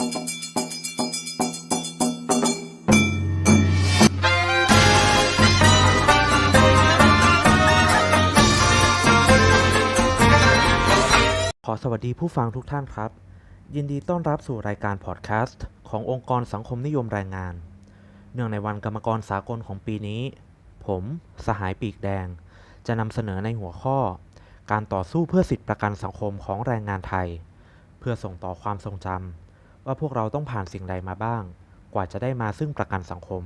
ขอสวัสดีผู้ฟังทุกท่านครับ ยินดีต้อนรับสู่รายการพอดแคสต์ขององค์กรสังคมนิยมแรงงาน เนื่องในวันกรรมกรสากลของปีนี้ ผมสหายปีกแดง จะนำเสนอในหัวข้อ การต่อสู้เพื่อสิทธิประกันสังคมของแรงงานไทย เพื่อส่งต่อความทรงจำ ว่าพวกเราต้องผ่านสิ่งใดมาบ้าง กว่าจะได้มาซึ่งประกันสังคม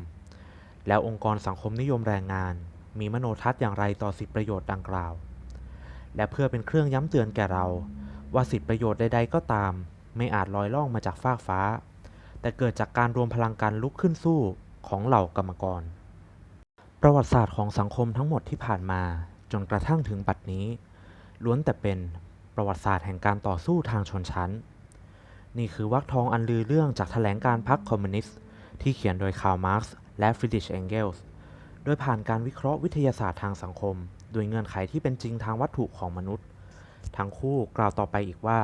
แล้วองค์กรสังคมนิยมแรงงาน มีมโนทัศน์อย่างไรต่อสิทธิประโยชน์ดังกล่าว และเพื่อเป็นเครื่องย้ำเตือนแก่เรา ว่าสิทธิประโยชน์ใดๆก็ตาม ไม่อาจลอยล่องมาจากฟากฟ้า แต่เกิดจากการรวมพลังกันลุกขึ้นสู้ของเหล่ากรรมกร ประวัติศาสตร์ของสังคมทั้งหมดที่ผ่านมาจนกระทั่งถึงบัดนี้ ล้วนแต่เป็นประวัติศาสตร์แห่งการต่อสู้ทางชนชั้น นี่คือวรรคทองอันลือเรื่องจากแถลงการพรรคคอมมิวนิสต์ที่เขียนโดยคาร์ลมาร์กซ์และฟริดริชเองเกลส์โดยผ่านการวิเคราะห์วิทยาศาสตร์ทางสังคม โดยเงื่อนไขที่เป็นจริงทางวัตถุของมนุษย์ ทั้งคู่กล่าวต่อไปอีกว่า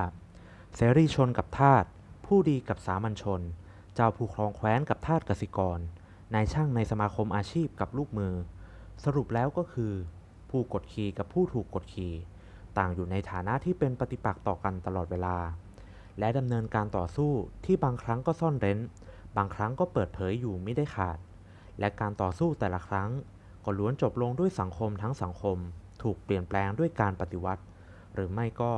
เสรีชนกับทาสผู้ดีกับสามัญชน เจ้าผู้ครองแคว้นกับทาสกสิกรนายช่างในสมาคมอาชีพกับลูกมือ สรุปแล้วก็คือ ผู้กดขี่กับผู้ถูกกดขี่ ต่างอยู่ในฐานะที่เป็นปฏิปักษ์ต่อกันตลอดเวลา และดำเนินการต่อสู้ที่บางครั้งก็ซ่อนเร้น บางครั้งก็เปิดเผยอยู่ไม่ได้ขาด และการต่อสู้แต่ละครั้ง ก็ล้วนจบลงด้วยสังคมทั้งสังคม ถูกเปลี่ยนแปลงด้วยการปฏิวัติ หรือไม่ก็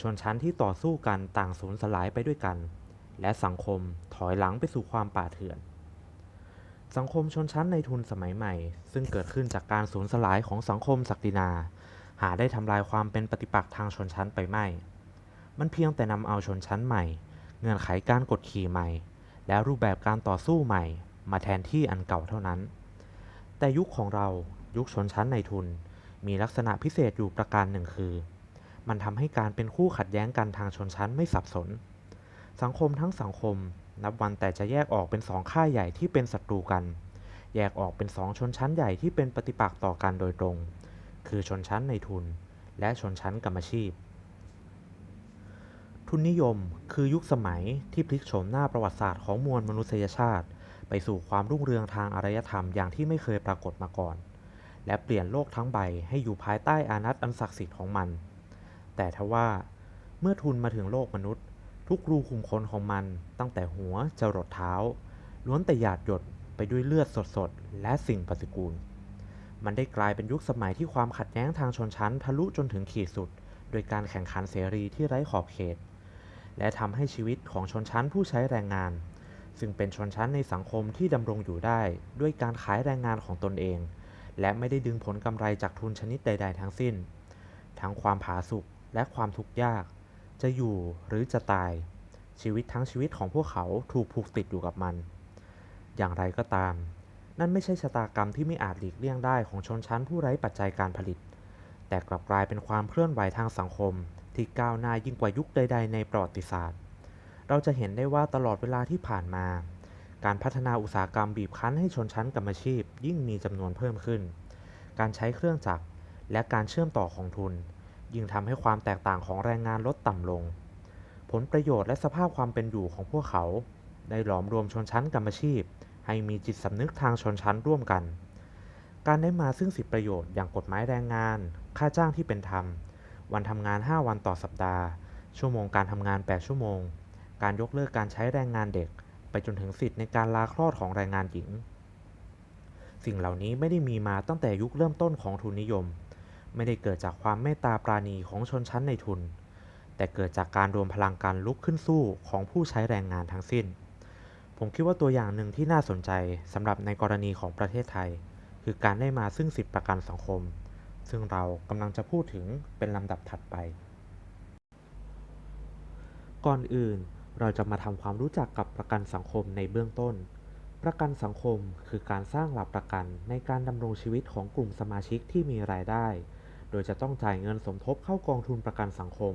ชนชั้นที่ต่อสู้กันต่างสูญสลายไปด้วยกัน และสังคมถอยหลังไปสู่ความป่าเถื่อน สังคมชนชั้นในทุนสมัยใหม่ ซึ่งเกิดขึ้นจากการสูญสลายของสังคมศักดินา หาได้ทำลายความเป็นปฏิปักษ์ทางชนชั้นไปไม่ มันเพียงแต่นำเอาชนชั้นใหม่ เงื่อนไขการกดขี่ใหม่ และรูปแบบการต่อสู้ใหม่ มาแทนที่อันเก่าเท่านั้น แต่ยุคของเรายุคชนชั้นในทุน มีลักษณะพิเศษอยู่ประการหนึ่งคือ มันทำให้การเป็นคู่ขัดแย้งกันทางชนชั้นไม่สับสน สังคมทั้งสังคมนับวันแต่จะแยกออกเป็นสองค่ายใหญ่ที่เป็นศัตรูกัน แยกออกเป็นสองชนชั้นใหญ่ที่เป็นปฏิปักษ์ต่อกันโดยตรง คือชนชั้นในทุน และชนชั้นกรรมชีพ ทุนนิยมคือยุคสมัยที่พลิกโฉมหน้าประวัติศาสตร์ของมวลมนุษยชาติ ไปสู่ความรุ่งเรืองทางอารยธรรมอย่างที่ไม่เคยปรากฏมาก่อน และเปลี่ยนโลกทั้งใบให้อยู่ภายใต้อานัตอันศักดิ์สิทธิ์ของมัน แต่ทว่า เมื่อทุนมาถึงโลกมนุษย์ ทุกรูขุมขนของมัน ตั้งแต่หัวจรดเท้า ล้วนแต่หยาดหยดไปด้วยเลือดสดๆและสิ่งปฏิกูล มันได้กลายเป็นยุคสมัยที่ความขัดแย้งทางชนชั้นทะลุจนถึงขีดสุด โดยการแข่งขันเสรีที่ไร้ขอบเขต และทำให้ชีวิตของชนชั้นผู้ใช้แรงงาน ซึ่งเป็นชนชั้นในสังคมที่ดำรงอยู่ได้ด้วยการขายแรงงานของตนเอง และไม่ได้ดึงผลกำไรจากทุนชนิดใด ๆ ทั้งสิ้น ทั้งความผาสุกและความทุกข์ยาก จะอยู่หรือจะตาย ชีวิตทั้งชีวิตของพวกเขาถูกผูกติดอยู่กับมัน อย่างไรก็ตาม นั่นไม่ใช่ชะตากรรมที่ไม่อาจหลีกเลี่ยงได้ของชนชั้นผู้ไร้ปัจจัยการผลิต แต่กลับกลายเป็นความเคลื่อนไหวทางสังคม ที่ก้าวหน้ายิ่งกว่ายุคใด ๆ ในประวัติศาสตร์ เราจะเห็นได้ว่าตลอดเวลาที่ผ่านมา การพัฒนาอุตสาหกรรมบีบคั้นให้ชนชั้นกรรมชีพ ยิ่งมีจำนวนเพิ่มขึ้น การใช้เครื่องจักรและการเชื่อมต่อของทุน ยิ่งทำให้ความแตกต่างของแรงงานลดต่ำลง ผลประโยชน์และสภาพความเป็นอยู่ของพวกเขา ได้หลอมรวมชนชั้นกรรมชีพ ให้มีจิตสำนึกทางชนชั้นร่วมกัน การได้มาซึ่งสิทธิประโยชน์อย่างกฎหมายแรงงาน ค่าจ้างที่เป็นธรรม วันทำงาน 5 วันต่อสัปดาห์ ชั่วโมงการทำงาน 8 ชั่วโมง การยกเลิกการใช้แรงงานเด็ก ไปจนถึงสิทธิ์ในการลาคลอดของแรงงานหญิง สิ่งเหล่านี้ไม่ได้มีมาตั้งแต่ยุคเริ่มต้นของทุนนิยม ไม่ได้เกิดจากความเมตตาปราณีของชนชั้นในทุน แต่เกิดจากการรวมพลังการลุกขึ้นสู้ของผู้ใช้แรงงานทั้งสิ้น ผมคิดว่าตัวอย่างหนึ่งที่น่าสนใจสำหรับในกรณีของประเทศไทย คือการได้มาซึ่งสิทธิประกันสังคม ซึ่งเรากำลังจะพูดถึงเป็นลำดับถัดไป ก่อนอื่นเราจะมาทำความรู้จักกับประกันสังคมในเบื้องต้น ประกันสังคมคือการสร้างหลักประกันในการดำรงชีวิตของกลุ่มสมาชิกที่มีรายได้ โดยจะต้องจ่ายเงินสมทบเข้ากองทุนประกันสังคม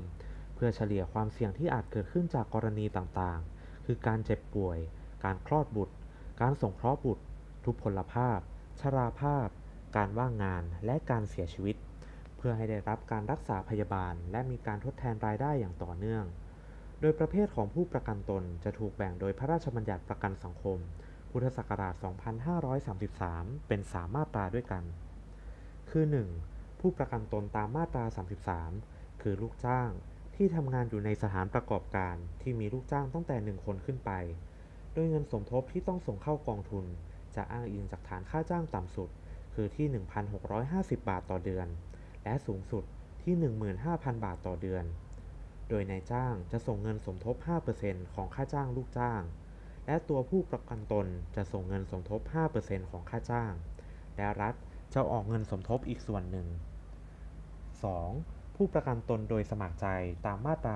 เพื่อเฉลี่ยความเสี่ยงที่อาจเกิดขึ้นจากกรณีต่างๆ คือการเจ็บป่วย การคลอดบุตร การสงเคราะห์บุตร ทุพพลภาพ ชราภาพ การว่างงานและการเสียชีวิต เพื่อให้ได้รับการรักษาพยาบาล และมีการทดแทนรายได้อย่างต่อเนื่อง โดยประเภทของผู้ประกันตนจะถูกแบ่งโดยพระราชบัญญัติประกันสังคม พุทธศักราช 2533 เป็น 3 มาตราด้วยกัน คือ 1. ผู้ประกันตนตามมาตรา 33 คือลูกจ้างที่ทำงานอยู่ในสถานประกอบการที่มีลูกจ้างตั้งแต่ 1 คนขึ้นไปโดยเงินสมทบที่ต้องส่งเข้ากองทุน จะอ้างอิงจากฐานค่าจ้างต่ำสุด คือที่ 1,650 บาทต่อเดือน และสูงสุดที่ 15,000 บาทต่อเดือน โดยนายจ้างจะส่งเงินสมทบ 5%ของค่าจ้างลูกจ้าง และตัวผู้ประกันตนจะส่งเงินสมทบ 5%ของค่าจ้าง และรัฐจะออกเงินสมทบอีกส่วนหนึ่ง 2. ผู้ประกันตนโดยสมัครใจตามมาตรา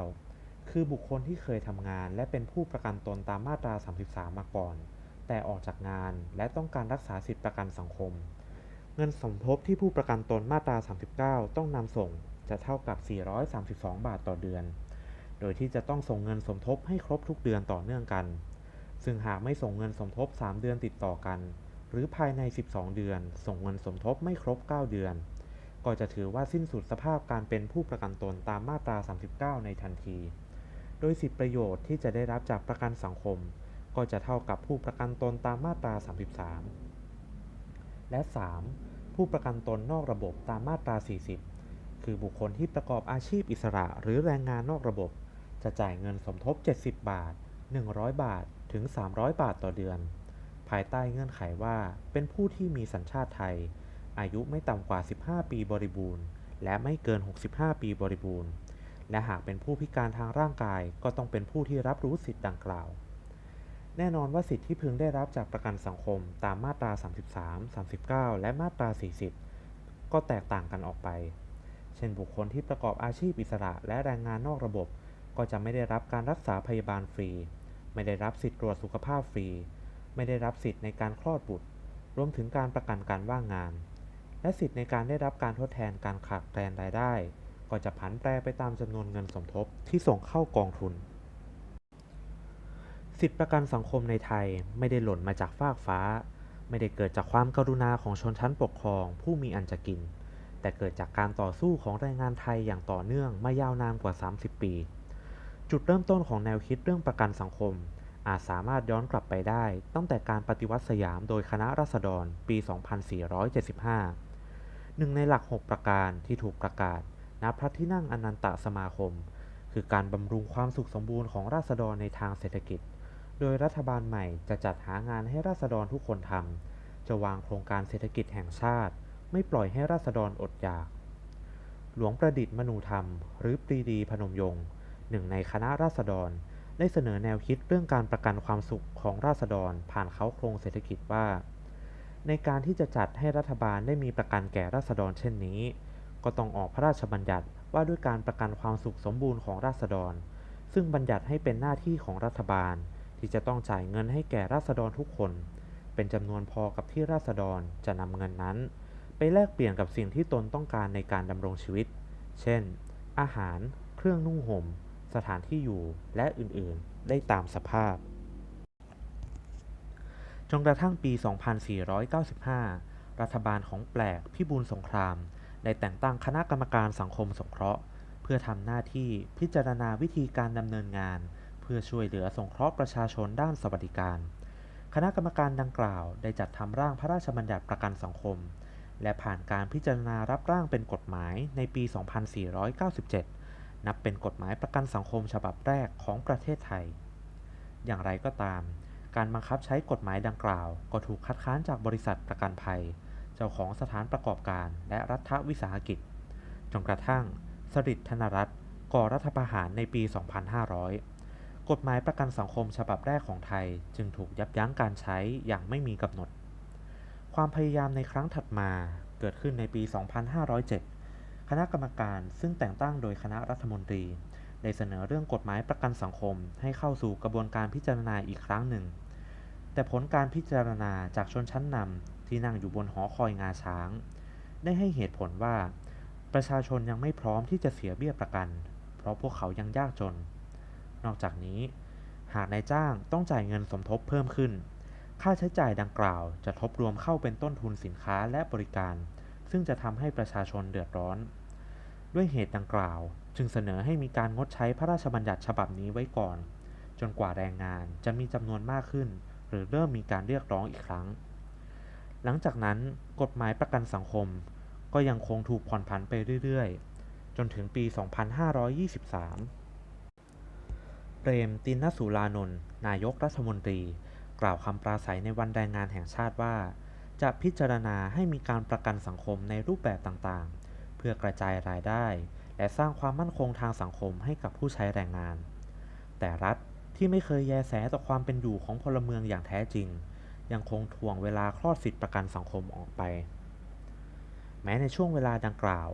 39 คือบุคคลที่เคยทำงานและเป็นผู้ประกันตนตามมาตรา 33 มาก่อน แต่ออกจากงานและต้องการรักษาสิทธิประกันสังคม เงินสมทบที่ผู้ประกันตนมาตรา 39 ต้องนำส่งจะเท่ากับ 432 บาทต่อเดือน โดยที่จะต้องส่งเงินสมทบให้ครบทุกเดือนต่อเนื่องกัน ซึ่งหากไม่ส่งเงินสมทบ 3 เดือนติดต่อกัน หรือภายใน 12 เดือน ส่งเงินสมทบไม่ครบ 9 เดือน ก็จะถือว่าสิ้นสุดสภาพการเป็นผู้ประกันตนตามมาตรา 39 ในทันที โดยสิทธิประโยชน์ที่จะได้รับจากประกันสังคม ก็จะเท่ากับผู้ประกันตนตามมาตรา 33 และ 3. ผู้ประกันตนนอกระบบตามมาตรา 40 คือบุคคลที่ประกอบอาชีพอิสระหรือแรงงานนอกระบบ จะจ่ายเงินสมทบ 70 บาท 100 บาท ถึง 300 บาทต่อเดือน ภายใต้เงื่อนไขว่าเป็นผู้ที่มีสัญชาติไทย อายุไม่ต่ำกว่า 15 ปีบริบูรณ์ และไม่เกิน 65 ปีบริบูรณ์ และหากเป็นผู้พิการทางร่างกายก็ต้องเป็นผู้ที่รับรู้สิทธิ์ดังกล่าว แน่นอนว่าสิทธิที่พึงได้รับจากประกันสังคมตามมาตรา 33 39 และมาตรา 40 ก็แตกต่างกันออกไป เช่นบุคคลที่ประกอบอาชีพอิสระและแรงงานนอกระบบ ก็จะไม่ได้รับการรักษาพยาบาลฟรี ไม่ได้รับสิทธิตรวจสุขภาพฟรี ไม่ได้รับสิทธิในการคลอดบุตร รวมถึงการประกันการว่างงาน และสิทธิในการได้รับการทดแทนการขาดแคลนรายได้ ก็จะผันแปรไปตามจำนวนเงินสมทบที่ส่งเข้ากองทุน สิทธิประกันสังคมในไทยไม่ได้หล่นมาจากฟากฟ้า ไม่ได้เกิดจากความกรุณาของชนชั้นปกครอง ผู้มีอันจะกิน แต่เกิดจากการต่อสู้ของแรงงานไทยอย่างต่อเนื่องมายาวนานกว่า 30 ปี จุดเริ่มต้นของแนวคิดเรื่องประกันสังคม อาจสามารถย้อนกลับไปได้ ตั้งแต่การปฏิวัติสยามโดยคณะราษฎรปี 2475 หนึ่งในหลัก 6 ประการที่ถูกประกาศณพระที่นั่งอนันตสมาคม คือการบำรุงความสุขสมบูรณ์ของราษฎรในทางเศรษฐกิจ โดยรัฐบาลใหม่จะจัดหางานให้ราษฎรทุกคนทำ จะวางโครงการเศรษฐกิจแห่งชาติ ไม่ปล่อยให้ราษฎรอดอยาก หลวงประดิษฐ์มนูธรรม หรือปรีดีพนมยงค์หนึ่งในคณะราษฎร ได้เสนอแนวคิดเรื่องการประกันความสุขของราษฎรผ่านเขาโครงเศรษฐกิจว่า ในการที่จะจัดให้รัฐบาลได้มีประกันแก่ราษฎรเช่นนี้ ก็ต้องออกพระราชบัญญัติว่าด้วยการประกันความสุขสมบูรณ์ของราษฎร ซึ่งบัญญัติให้เป็นหน้าที่ของรัฐบาล ที่จะต้องจ่ายเงินให้แก่ราษฎรทุกคน เป็นจำนวนพอกับที่ราษฎรจะนำเงินนั้น ไปแลกเปลี่ยนกับสิ่งที่ตนต้องการในการดำรงชีวิต เช่น อาหาร เครื่องนุ่งห่ม สถานที่อยู่ และอื่นๆ ได้ตามสภาพ จนกระทั่งปี 2495 รัฐบาลของแปลกพิบูลสงคราม ได้แต่งตั้งคณะกรรมการสังคมสงเคราะห์ เพื่อทำหน้าที่พิจารณาวิธีการดำเนินงาน พื่อช่วยเหลือสงเคราะห์ประชาชนด้านสวัสดิการ คณะกรรมการดังกล่าวได้จัดทำร่างพระราชบัญญัติประกันสังคม และผ่านการพิจารณารับร่างเป็นกฎหมายในปี 2497 นับเป็นกฎหมายประกันสังคมฉบับแรกของประเทศไทย อย่างไรก็ตาม การบังคับใช้กฎหมายดังกล่าว ก็ถูกคัดค้านจากบริษัทประกันภัย เจ้าของสถานประกอบการและรัฐวิสาหกิจ จนกระทั่งสฤษดิ์ธนรัตน์ก่อรัฐประหารในปี 2500 กฎหมายประกันสังคมฉบับแรกของไทยจึงถูกยับยั้งการใช้อย่างไม่มีกำหนด ความพยายามในครั้งถัดมาเกิดขึ้นในปี 2507 คณะกรรมการซึ่งแต่งตั้งโดยคณะรัฐมนตรี ได้เสนอเรื่องกฎหมายประกันสังคมให้เข้าสู่กระบวนการพิจารณาอีกครั้งหนึ่ง แต่ผลการพิจารณาจากชนชั้นนำที่นั่งอยู่บนหอคอยงาช้าง ได้ให้เหตุผลว่า ประชาชนยังไม่พร้อมที่จะเสียเบี้ยประกัน เพราะพวกเขายังยากจน นอกจากนี้ หากนายจ้างต้องจ่ายเงินสมทบเพิ่มขึ้น ค่าใช้จ่ายดังกล่าวจะทบรวมเข้าเป็นต้นทุนสินค้าและบริการ ซึ่งจะทำให้ประชาชนเดือดร้อน ด้วยเหตุดังกล่าว จึงเสนอให้มีการงดใช้พระราชบัญญัติฉบับนี้ไว้ก่อน จนกว่าแรงงานจะมีจำนวนมากขึ้น หรือเริ่มมีการเรียกร้องอีกครั้ง หลังจากนั้นกฎหมายประกันสังคม ก็ยังคงถูกผ่อนผันไปเรื่อยๆ จนถึงปี 2523 รม ตินสุรานนท์นายกรัฐมนตรี กล่าวคำปราศัยในวันแรงงานแห่งชาติว่า จะพิจารณาให้มีการประกันสังคมในรูปแบบต่างๆ เพื่อกระจายรายได้ และสร้างความมั่นคงทางสังคมให้กับผู้ใช้แรงงาน แต่รัฐที่ไม่เคยแยแสต่อความเป็นอยู่ของพลเมืองอย่างแท้จริง ยังคงทวงเวลาคลอดสิทธิประกันสังคมออกไป แม้ในช่วงเวลาดังกล่าว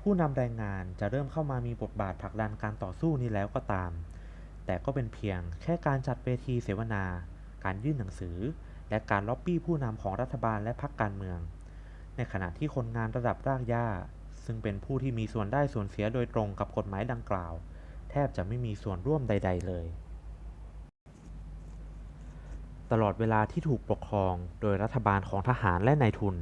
ผู้นำแรงงานจะเริ่มเข้ามามีบทบาทผลักดันการต่อสู้นี้แล้วก็ตาม แต่ก็เป็นเพียงแค่การจัดเวทีเสวนา การยื่นหนังสือ และการล็อบบี้ผู้นำของรัฐบาลและพรรคการเมือง ในขณะที่คนงานระดับรากหญ้า ซึ่งเป็นผู้ที่มีส่วนได้ส่วนเสียโดยตรงกับกฎหมายดังกล่าว แทบจะไม่มีส่วนร่วมใด ๆ เลย ตลอดเวลาที่ถูกปกครองโดยรัฐบาลของทหารและนายทุน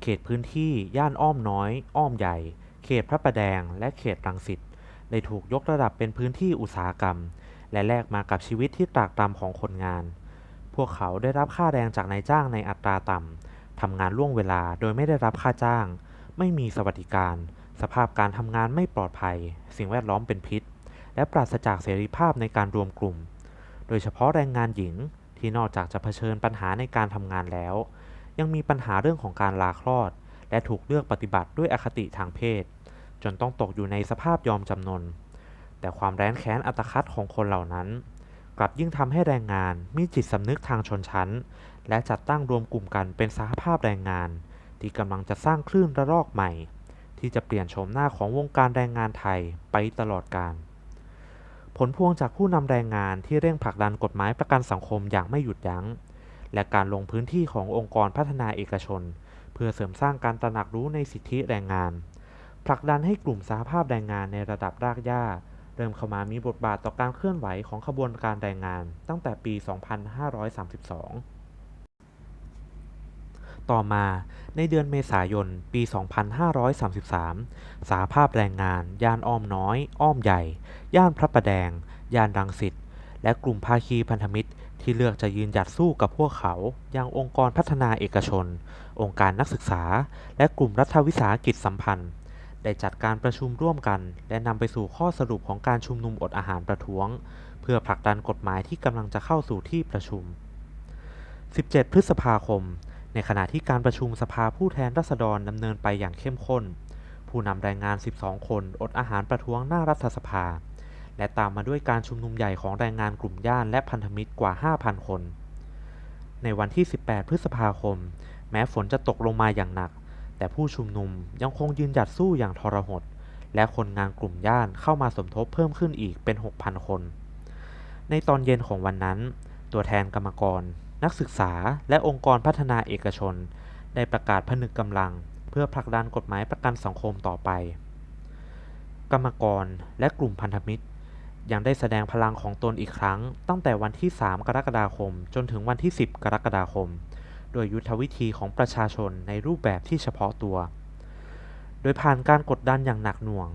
เขตพื้นที่ย่านอ้อมน้อย อ้อมใหญ่ เขตพระประแดง และเขตรังสิตได้ถูกยกระดับเป็นพื้นที่อุตสาหกรรม และแลกมากับชีวิตที่ตรากตรำของคนงาน พวกเขาได้รับค่าแรงจากนายจ้างในอัตราต่ำ ทำงานล่วงเวลาโดยไม่ได้รับค่าจ้าง ไม่มีสวัสดิการ สภาพการทำงานไม่ปลอดภัย สิ่งแวดล้อมเป็นพิษ และปราศจากเสรีภาพในการรวมกลุ่ม โดยเฉพาะแรงงานหญิงที่นอกจากจะเผชิญปัญหาในการทำงานแล้ว ยังมีปัญหาเรื่องของการลาคลอด และถูกเลือกปฏิบัติด้วยอคติทางเพศ จนต้องตกอยู่ในสภาพยอมจำนน แต่ความแร้นแค้นอัตคัดของคนเหล่านั้น กลับยิ่งทำให้แรงงานมีจิตสำนึกทางชนชั้น และจัดตั้งรวมกลุ่มกันเป็นสหภาพแรงงาน ที่กำลังจะสร้างคลื่นระลอกใหม่ ที่จะเปลี่ยนโฉมหน้าของวงการแรงงานไทยไปตลอดกาลผลพวงจากผู้นำแรงงานที่เร่งผลักดันกฎหมายประกันสังคมอย่างไม่หยุดยัง้ง และการลงพื้นที่ขององค์กรพัฒนาเอกชน เพื่อเสริมสร้างการตระหนักรู้ในสิทธิแรงงาน ผลักดันให้กลุ่มสหภาพแรงงานในระดับรากหญ้า เริ่มเข้ามามีบทบาทต่อการเคลื่อนไหวของขบวนการแรงงานตั้งแต่ปี 2532 ต่อมาในเดือนเมษายน ปี 2533สหภาพแรงงาน ย่านอ้อมน้อย อ้อมใหญ่ ย่านพระประแดง ย่านรังสิต และกลุ่มภาคีพันธมิตรที่เลือกจะยืนหยัดสู้กับพวกเขา อย่างองค์กรพัฒนาเอกชน องค์การนักศึกษา และกลุ่มรัฐวิสาหกิจสัมพันธ์ ได้จัดการประชุมร่วมกัน และนำไปสู่ข้อสรุปของการชุมนุมอดอาหารประท้วง เพื่อผลักดันกฎหมายที่กำลังจะเข้าสู่ที่ประชุม 17 พฤษภาคม ในขณะที่การประชุมสภาผู้แทนราษฎรดำเนินไปอย่างเข้มข้น ผู้นำแรงงาน 12 คนอดอาหารประท้วงหน้ารัฐสภา และตามมาด้วยการชุมนุมใหญ่ของแรงงานกลุ่มย่านและพันธมิตรกว่า 5,000 คน ในวันที่ 18 พฤษภาคม แม้ฝนจะตกลงมาอย่างหนัก แต่ผู้ชุมนุมยังคงยืนหยัดสู้อย่างทรหด และคนงานกลุ่มย่านเข้ามาสมทบเพิ่มขึ้นอีกเป็น 6,000 คน ในตอนเย็นของวันนั้น ตัวแทนกรรมกร นักศึกษาและองค์กรพัฒนาเอกชน ได้ประกาศผนึกกำลัง เพื่อผลักดันกฎหมายประกันสังคมต่อไป กรรมกรและกลุ่มพันธมิตร ยังได้แสดงพลังของตนอีกครั้ง ตั้งแต่วันที่ 3 กรกฎาคม จนถึงวันที่ 10 กรกฎาคม โดยยุทธวิธีของประชาชนในรูปแบบที่เฉพาะตัว โดยผ่านการกดดันอย่างหนักหน่วง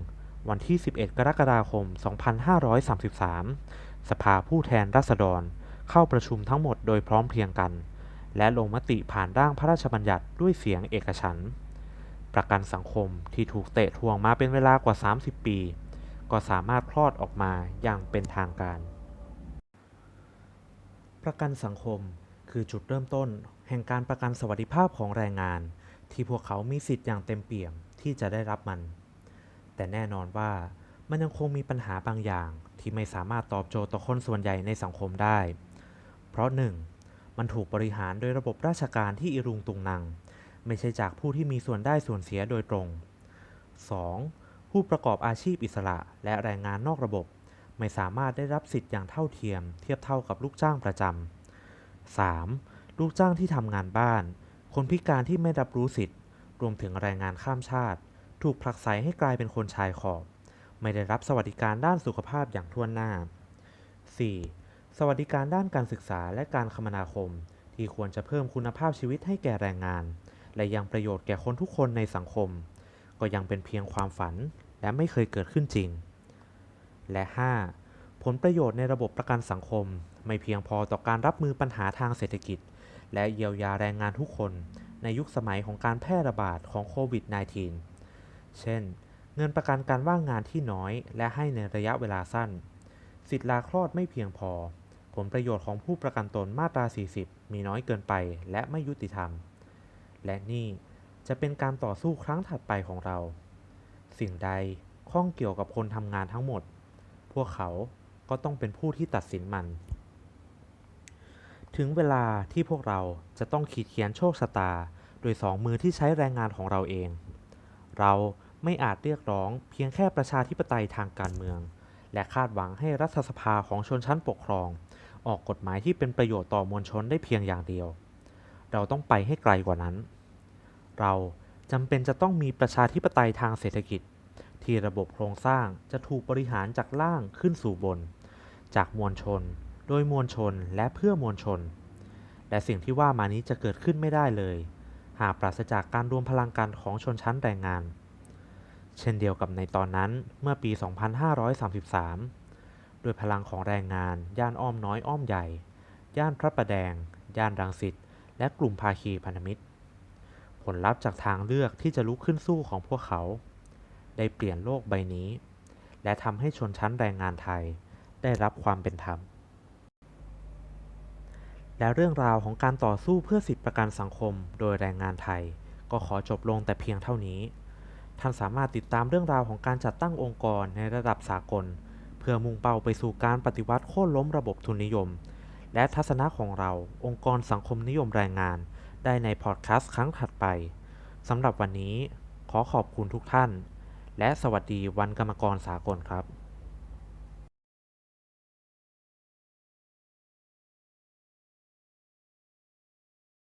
วันที่ 11 กรกฎาคม 2533 สภาผู้แทนราษฎรเข้าประชุมทั้งหมดโดยพร้อมเพรียงกัน และลงมติผ่านร่างพระราชบัญญัติด้วยเสียงเอกฉันท์ประกันสังคมที่ถูกเตะทวงมาเป็นเวลากว่า 30 ปี ก็สามารถคลอดออกมาอย่างเป็นทางการ ประกันสังคมคือจุดเริ่มต้น แห่งการประกันสวัสดิภาพของแรงงาน ที่พวกเขามีสิทธิ์อย่างเต็มเปี่ยมที่จะได้รับมัน แต่แน่นอนว่ามันยังคงมีปัญหาบางอย่างที่ไม่สามารถตอบโจทย์ต่อคนส่วนใหญ่ในสังคมได้ เพราะหนึ่งมันถูกบริหารโดยระบบราชการที่อิรุงตุงนัง ไม่ใช่จากผู้ที่มีส่วนได้ส่วนเสียโดยตรง 2. ผู้ประกอบอาชีพอิสระและแรงงานนอกระบบ ไม่สามารถได้รับสิทธิ์อย่างเท่าเทียม เทียบเท่ากับลูกจ้างประจำ 3. ลูกจ้างที่ทำงานบ้าน คนพิการที่ไม่รับรู้สิทธิ์ รวมถึงแรงงานข้ามชาติ ถูกผลักไสให้กลายเป็นคนชายขอบ ไม่ได้รับสวัสดิการด้านสุขภาพอย่างทั่วหน้า 4. สวัสดิการด้านการศึกษาและการคมนาคม ที่ควรจะเพิ่มคุณภาพชีวิตให้แก่แรงงาน และยังประโยชน์แก่คนทุกคนในสังคม ก็ยังเป็นเพียงความฝันและไม่เคยเกิดขึ้นจริง และ 5. ผลประโยชน์ในระบบประกันสังคม ไม่เพียงพอต่อการรับมือปัญหาทางเศรษฐกิจ และเยียวยาแรงงานทุกคนในยุคสมัยของการแพร่ระบาดของโควิด -19 เช่น เงินประกันการว่างงานที่น้อยและให้ในระยะเวลาสั้น สิทธิลาคลอดไม่เพียงพอ ผลประโยชน์ของผู้ประกันตนมาตรา 40 มีน้อยเกินไปและไม่ยุติธรรม และนี่จะเป็นการต่อสู้ครั้งถัดไปของเรา สิ่งใดข้องเกี่ยวกับคนทำงานทั้งหมด พวกเขาก็ต้องเป็นผู้ที่ตัดสินมัน ถึงเวลาที่พวกเราจะต้องขีดเขียนโชคชะตา โดยสองมือที่ใช้แรงงานของเราเอง เราไม่อาจเรียกร้องเพียงแค่ประชาธิปไตยทางการเมือง และคาดหวังให้รัฐสภาของชนชั้นปกครอง ออกกฎหมายที่เป็นประโยชน์ต่อมวลชนได้เพียงอย่างเดียว เราต้องไปให้ไกลกว่านั้น เราจำเป็นจะต้องมีประชาธิปไตยทางเศรษฐกิจ ที่ระบบโครงสร้างจะถูกบริหารจากล่างขึ้นสู่บน จากมวลชน โดยมวลชนและเพื่อมวลชน และสิ่งที่ว่ามานี้จะเกิดขึ้นไม่ได้เลย หากปราศจากการรวมพลังกันของชนชั้นแรงงาน เช่นเดียวกับในตอนนั้นเมื่อปี 2533 โดยพลังของแรงงาน ย่านอ้อมน้อยอ้อมใหญ่ ย่านพระประแดง ย่านรังสิต และกลุ่มภาคีพันธมิตร ผลลัพธ์จากทางเลือกที่จะลุกขึ้นสู้ของพวกเขา ได้เปลี่ยนโลกใบนี้ และทำให้ชนชั้นแรงงานไทยได้รับความเป็นธรรม และเรื่องราวของการต่อสู้เพื่อสิทธิประกันสังคม โดยแรงงานไทย ก็ขอจบลงแต่เพียงเท่านี้ ท่านสามารถติดตามเรื่องราวของการจัดตั้งองค์กรในระดับสากล เพื่อมุ่งเป้าไปสู่การปฏิวัติโค่นล้มระบบทุนนิยม และทัศนะของเราองค์กรสังคมนิยมแรงงาน ได้ในพอดแคสต์ครั้งถัดไปสำหรับวันนี้ขอขอบคุณทุกท่าน และสวัสดีวันกรรมกรสากลครับ